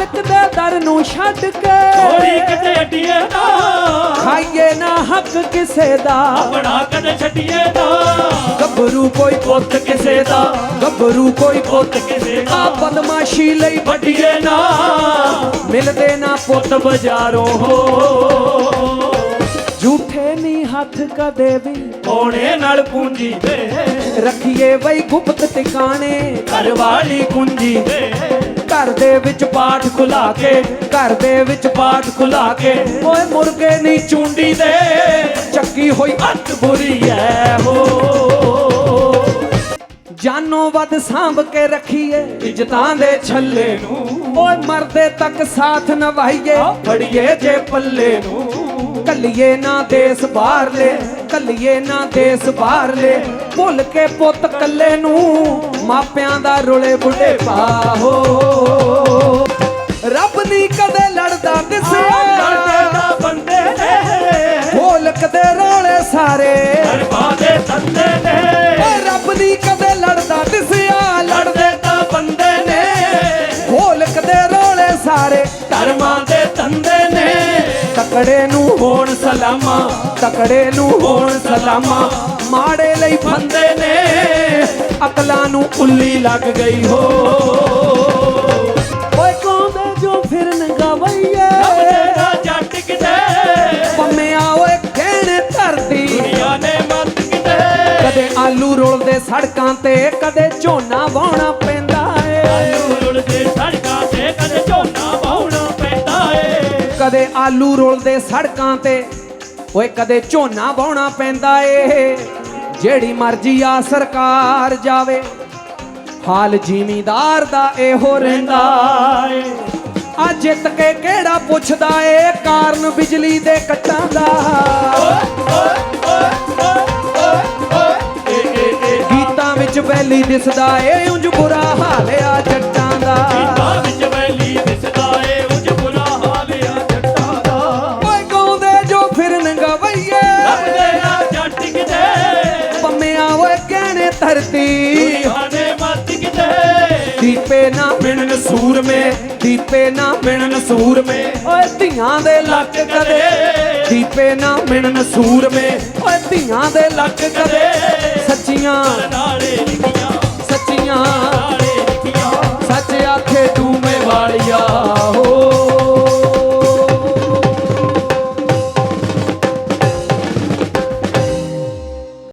ਮਾਲਕ ਦੇ ਦਰ ਨੂੰ ਛੱਡ ਥੋੜੀ ਕੇ ਕਿਤੇ ਅੱਡੀਏ ਨਾ ਖਾਈਏ ਨਾ ਹੱਕ ਕਿਸੇ ਦਾ। ਆਪਣਾ ਕਦੇ ਛੱਡੀਏ ਨਾ ਗੱਭਰੂ ਕੋਈ ਪੁੱਤ ਕਿਸੇ ਦਾ। ਗੱਭਰੂ ਕੋਈ ਪੁੱਤ ਕਿਸੇ ਦਾ। ਬਦਮਾਸ਼ੀ ਲਈ ਵੱਡੀਏ ਨਾ। ਮਿਲਦੇ ਨਾ ਪੁੱਤ ਬਾਜ਼ਾਰੋਂ। ਹੋ ਝੂਠੇ ਨਹੀਂ ਹੱਥ ਕਦੇ ਵੀ। ਹੋਣੇ ਨਾਲ ਪੂੰਜੀ ਦੇ ਰੱਖੀਏ ਬਈ ਗੁਪਤ ਟਿਕਾਣੇ। ਘਰ ਵਾਲੀ ਕੁੰਜੀ ਦੇ ਘਰ ਦੇ ਵਿੱਚ ਪਾਠ ਖੁਲਾ ਕੇ, ਘਰ ਦੇ ਵਿੱਚ ਪਾਠ ਖੁਲਾ ਕੇ, ਓਏ ਮੁਰਗੇ ਨਹੀਂ ਚੁੰਡੀ ਦੇ, ਚੱਕੀ ਹੋਈ ਅੱਤ ਬੁਰੀ ਐ ਹੋ। ਜਾਨੋਂ ਵੱਧ ਸਾਂਭ ਕੇ ਰੱਖੀਏ ਇੱਜ਼ਤਾਂ ਦੇ ਛੱਲੇ ਨੂੰ, ਓਏ ਮਰਦੇ ਤੱਕ ਸਾਥ ਨਿਭਾਈਏ ਫੜੀਏ ਜੇ ਪੱਲੇ ਨੂੰ। ਕੱਲੀਏ ਨਾ ਦੇਸ ਬਾਹਰਲੇ, ਕੱਲੀਏ ਨਾ ਦੇਸ ਬਾਹਰਲੇ ਭੁੱਲ ਕੇ ਪੁੱਤ ਕੱਲੇ ਨੂੰ ਮਾਪਿਆਂ ਦਾ ਰੁਲੇ ਬੁੱਢੇ ਪਾਹੋ। ਰੱਬ ਨਹੀਂ ਕਦੇ ਲੜਦਾ ਲੜਦੇ ਦਿਸਿਆ ਤਾਂ ਬੰਦੇ ਨੇ। ਢੋਲਕ ਦੇ ਰੋਲੇ ਸਾਰੇ। ਦਰਬਾਰ ਦੇ ਤੰਦੇ ਨੇ। ਓਏ ਰੱਬ ਨਹੀਂ ਕਦੇ ਲੜਦਾ ਦਿਸਿਆ ਲੜਦੇ। ਲੜਦੇ ਤਾਂ ਬੰਦੇ ਨੇ। ਢੋਲਕ ਦੇ ਰੋਲੇ ਸਾਰੇ। ਧਰਮਾਂ ਦੇ ਤੰਦੇ ਨੇ। ਤਕੜੇ ਨੂੰ ਹੋਣ ਸਲਾਮਾ। ਤਕੜੇ ਨੂੰ ਹੋਣ ਸਲਾਮਾ। ਮਾੜੇ ਲਈ ਫੰਦੇ ਨੇ ਅਕਲਾਂ ਨੂੰ ਉੱਲੀ ਲੱਗ ਗਈ ਹੋ। ਓਏ ਕੌਂਦੇ ਜੋ ਫਿਰਨ ਗਵਈਏ ਨਾ ਜੱਟ ਕਿਤੇ। ਪੰਮਿਆ ਓਏ ਕਹਿਣੇ ਧਰਤੀ। ਦੁਨੀਆ ਨੇ ਮੱਤ ਕਿਤੇ। ਕਦੇ ਆਲੂ ਰੋਲਦੇ ਸੜਕਾਂ ਤੇ ਕਦੇ ਝੋਨਾ ਵਾਉਣਾ ਪੈਂਦਾ ਏ। ਆਲੂ ਰੁਲਦੇ ਸੜਕਾਂ ਤੇ ਕਦੇ ਝੋਨਾ ਵਾਹੁਣਾ ਪੈਂਦਾ ਏ। ਕਦੇ ਆਲੂ ਰੋਲਦੇ ਸੜਕਾਂ ਤੇ ਓਏ ਕਦੇ ਝੋਨਾ ਵਾਉਣਾ ਪੈਂਦਾ ਏ। ਜਿਹੜੀ ਮਰਜ਼ੀ ਆ ਸਰਕਾਰ ਜਾਵੇ। ਹਾਲ ਜ਼ਿਮੀਦਾਰ ਦਾ ਇਹੋ ਰਹਿੰਦਾ ਏ। ਆ ਜਿੱਤ ਕੇ ਕਿਹੜਾ ਪੁੱਛਦਾ ਏ, ਕਾਰਨ ਬਿਜਲੀ ਦੇ ਕੱਟਾਂ ਦਾ। ਗੀਤਾਂ ਵਿੱਚ ਵੈਲੀ ਦਿਸਦਾ ਏ, ਉਂਝ ਬੁਰਾ ਹਾਲ ਆ ਜੱਟਾਂ ਦਾ। ਗੀਤਾਂ ਵਿੱਚ ਨਾ ਮਿਣਨ ਸੂਰਮੇ ਦੀਪੇ ਨਾ ਮਿਣਨ ਸੂਰਮੇ ਓਏ ਧੀਆਂ ਦੇ ਲੱਕ ਕਦੇ ਦੀਪੇ ਨਾ ਮਿਣਨ ਸੂਰਮੇ ਓਏ ਧੀਆਂ ਦੇ ਲੱਕ ਕਰੇ ਸੱਚੀਆਂ ਨਾਲੇ ਨੀਆਂ ਸੱਚੀਆਂ